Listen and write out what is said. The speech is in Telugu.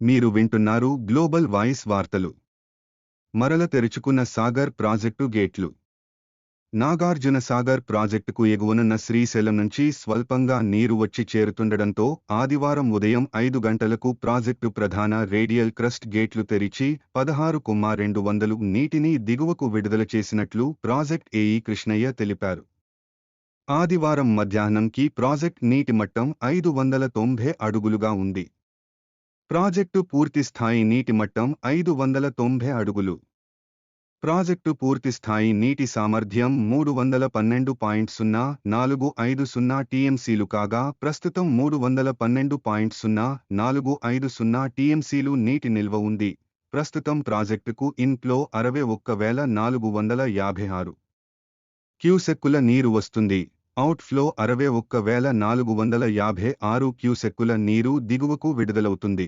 మీరు వింటున్నారు గ్లోబల్ వాయిస్ వార్తలు. మరల తెరుచుకున్న సాగర్ ప్రాజెక్టు గేట్లు. నాగార్జున సాగర్ ప్రాజెక్టుకు ఎగువనున్న శ్రీశైలం నుంచి స్వల్పంగా నీరు వచ్చి చేరుతుండడంతో ఆదివారం ఉదయం ఐదు గంటలకు ప్రాజెక్టు ప్రధాన రేడియల్ క్రస్ట్ గేట్లు తెరిచి పదహారు కుమ్మా రెండు వందలు నీటిని దిగువకు విడుదల చేసినట్లు ప్రాజెక్ట్ ఏఈ కృష్ణయ్య తెలిపారు. ఆదివారం మధ్యాహ్నంకి ప్రాజెక్ట్ నీటి మట్టం ఐదు వందల తొంభై అడుగులుగా ఉంది. ప్రాజెక్టు పూర్తిస్థాయి నీటి మట్టం ఐదు వందల తొంభై అడుగులు. ప్రాజెక్టు పూర్తి స్థాయి నీటి సామర్థ్యం మూడు వందల పన్నెండు పాయింట్ సున్నా నాలుగు ఐదు సున్నా టీఎంసీలు కాగా ప్రస్తుతం మూడు వందల పన్నెండు పాయింట్ సున్నా నాలుగు ఐదు సున్నా టీఎంసీలు నీటి నిల్వ ఉంది. ప్రస్తుతం ప్రాజెక్టుకు ఇన్ఫ్లో అరవై ఒక్క వేల నాలుగు వందల యాభై ఆరు క్యూసెక్కుల నీరు వస్తుంది. అవుట్ఫ్లో అరవై ఒక్క వేల నాలుగు వందల యాభై ఆరు క్యూసెక్కుల నీరు దిగువకు విడుదలవుతుంది.